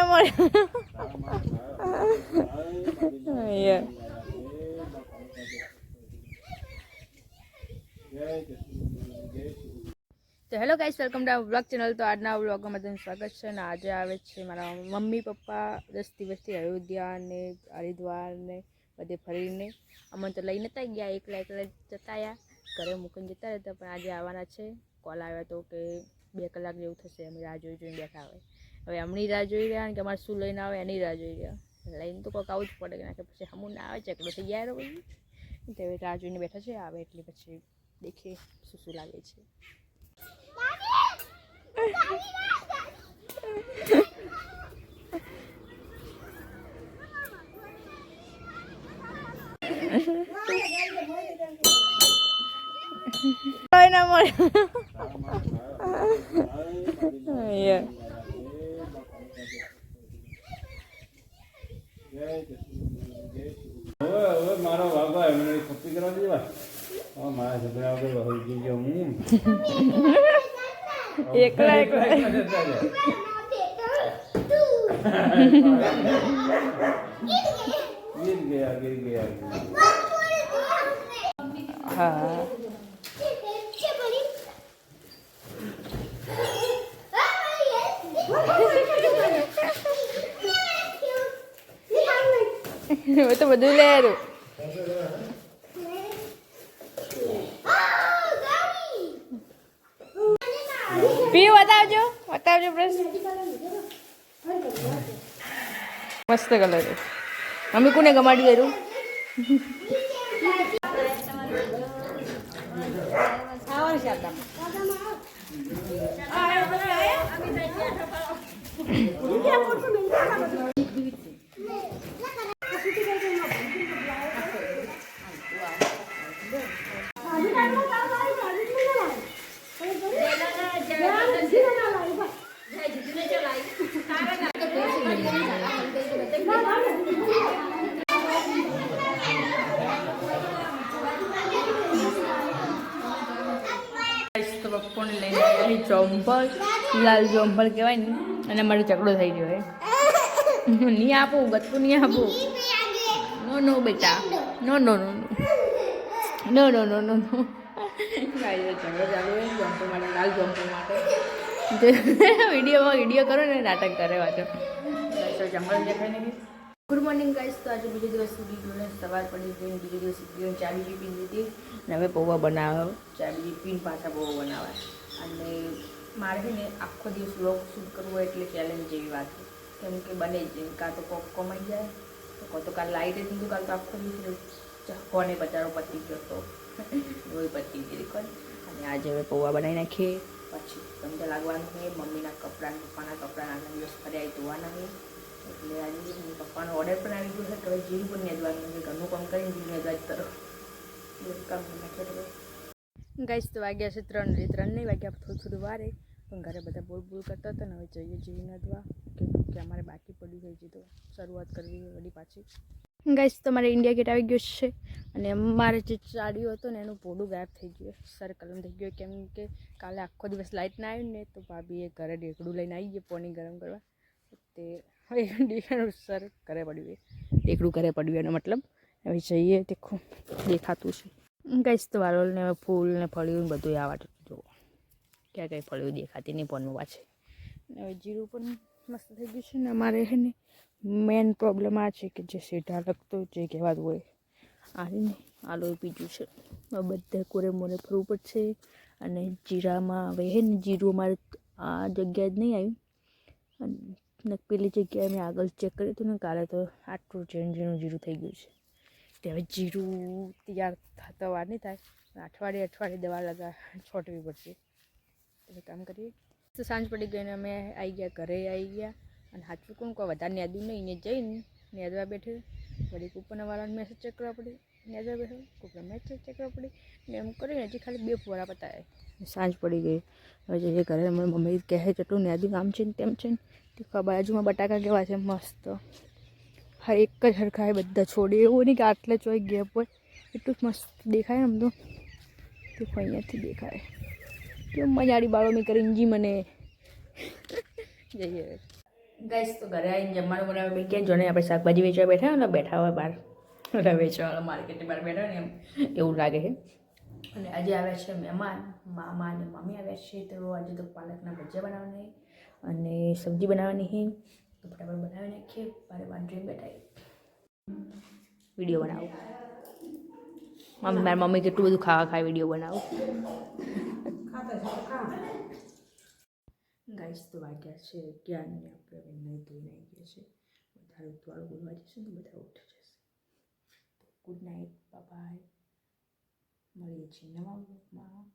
ના મળે. તો hello guys, welcome to vlog channel. તો આજના બ્લોગમાં તમને સ્વાગત છે અને આજે આવે છે મારા મમ્મી, પપ્પા, દસ દિવસથી અયોધ્યા ને હરિદ્વાર ને બધે ફરીને. અમને તો લઈ નતા ગયા, એકલા એકલા જતા આવ્યા ઘરે મૂકીને જતા રહેતા, પણ આજે આવવાના છે. કોલ આવ્યો તો કે બે કલાક જેવું થશે, અમે રાહ જોઈ જોઈને બેઠા હોય. હવે એમની રાહ જોઈ રહ્યા અને કે અમારે શું લઈને આવે એની રાહ જોઈ રહ્યા. લઈને તો કોઈક આવું જ પડે કે પછી હમું ના આવે ચકડો થઈ જાય પછી? તે હવે રાહ જોઈને બેઠા છે આવે એટલે પછી દેખીએ શું શું લાગે છે. Ay, na હવે હવે મારો બાબા એમને ખપી કરવા દેવા હવે મારા છોકરા વગર વહી ગઈ ગયો હું? એકલા એકલા. ગીર ગયા ગીર ગયા. હા. તો બધું લેરું પીવું બતાવજો બતાવજો પ્રશ્ન મસ્ત કલર છે મમ્મી કોને ગમાડી દેરું તો લઈને ચોંપલ. લાલ ચોંપલ કહેવાય ને. અને મારો ચકડો થઈ ગયો હે. નહીં આપું ગતું નહીં આપું? નો નો બેટા. નો નો નો નો. નો નો નો નો લાલ ચોંપલ માટે. વિડીયોમાં વીડિયો કરો ને નાટક કરે વાંચો જંગલ દેખાય ને ગુડ મોર્નિંગ ગાઈસ. તો આજે બીજો દિવસ સુધી ગયો સવાર પડી ગઈ બીજો દિવસ ગયો ચા બીજી પી લીધી અને હવે પૌવા બનાવ્યો ચા બીજી પીન પાછા પૌવા બનાવ્યા અને મારે છે ને આખો દિવસ વ્લોગ શૂટ કરવો હોય એટલે ચેલેન્જ જેવી વાત છે. કેમ કે બને જ કાં તો કોક કમાઈ જાય, તો કાં તો કાલ લાઈટ જ નહીં કાલ તો આખો દિવસ કોને બચારો પતી ગયો તો? રોઈ પતી ગઈ કોણ અને આજે હવે પૌવા બનાવી નાખીએ. પછી તમને લાગવાનું છે, મમ્મીના કપડાં, પપ્પાના કપડાં આગલા દિવસ ફર્યા ધોવાના છે એટલે આજે પપ્પાનો ઓર્ડર પણ આવી ગયો છે, તો હવે જીરું પણ નેદવાનું છે. ઘરનું કામ કરીને જીરું નેદવા જ કરો કામ નાખ્યો તો ગાઈસ, તો વાગ્યા છે ત્રણ ને ત્રણ નહીં વાગ્યા થોડું થોડું વારે. પણ ઘરે બધા બોલ બોલ કરતા હતા ને હવે જઈએ જીરું નદવા કેમ કે અમારે બાકી પડ્યું છે હજી તો શરૂઆત કરવી છે વળી પાછી. ગાઈસ મારે ઇન્ડિયા ગેટ આવી ગયો છે અને મારે જે ચાડ્યું હતું ને એનું પોડું ગાયબ થઈ ગયું સર કલમ થઈ ગયું, કેમ કે કાલે આખો દિવસ લાઇટ ના આવી ને, તો ભાભીએ ઘરે ઢેકડું લઈને આવી ગયું પોણી ગરમ કરવા. તે હવે ડીવાનું સર ઘરે પડ્યું એ ઢેકડું ઘરે પડ્યું એનો મતલબ. હવે જઈએ તે ખૂબ દેખાતું છે. ગાઈસ તો વાલોલ ને ફૂલ ને ફળ્યું ને બધું આવા જુઓ. ક્યાં કંઈ ફળ્યું દેખાતી નહીં ફોનમાં પાછે હવે જીરું પણ મસ્ત થઈ ગયું છે ને અમારે છે ને મેન પ્રોબ્લેમ આ છે કે જે સીધા લગતો જે કહેવાતું હોય. આ છે ને આલુ પીજું છે. બધા કોરે મોરે ફરવું પડશે અને જીરામાં હવે હે ને જીરું અમારે આ જગ્યાએ જ નહીં આવ્યું. અને પેલી જગ્યાએ મેં આગળ ચેક કર્યું હતું ને કાલે તો આટલું ઝીણું ઝીણું જીરું થઈ ગયું છે. તે હવે જીરું તૈયાર થતા વાર નહીં થાય. અઠવાડિયે અઠવાડિયે દવા લગા છોટવી પડશે. એટલે કામ કરીએ. તો સાંજ પડી ગઈ ને અમે આવી ગયા, ઘરે આવી ગયા. અને હાથું કોણ કોઈ વધારે નેદું નહીં. ને જઈને નેદવા બેઠે. વળી કૂપનવાળાને મેસેજ ચેક કરવા પડી. નેદવા બેઠો. કૂપન મેસેજ ચેક કરવા પડી. ને એમ કરીને હજી ખાલી બે ફોરા પતાય. સાંજ પડી ગઈ. હવે જઈએ ઘરે મારી મમ્મી કહે જેટલું નેદું આમ છે ને તેમ છે ને. તે બાજુમાં બટાકા કેવા છે? મસ્ત. હા, એક જ હરખાય બધા છોડી. એવું નહીં કે આટલે ચોઈ ગેપ હોય. એટલું જ મસ્ત દેખાય આમ તો. તે અહીંયાથી દેખાય. કેમ મજાડી બાળો મેં કરીને જી મને જઈએ ગાઈસ તો ઘરે આવીને જમવાનું બનાવે બે ક્યાં જોડે આપણે શાકભાજી વેચવા બેઠા હોય ને બેઠા હોય બહાર. બધા વેચવા માર્કેટની બહાર બેઠા ને એમ. એવું લાગે છે. અને આજે આવ્યા છે મહેમાન. મામા અને મમ્મી આવ્યા છે. તો આજે તો પાલકના ભજીયા બનાવવાની અને સબ્જી બનાવવાની છે. તો ફટાફટ બનાવી નાખીએ મારે વાંધો બેઠાઈ વીડિયો બનાવું. મમ્મી મારી મમ્મી કેટલું બધું ખાવા ખાય વીડિયો બનાવું. ગાઈસ તો વાગ્યા છે અગિયારને આપણે નહીં ધોઈ નાખી ગયા છે. બધા ઉતવાળું બોલવા જશે ને તો બધા ઉઠી જશે. ગુડ નાઇટ બાય મળીએ છીએ નવા બ્લોગમાં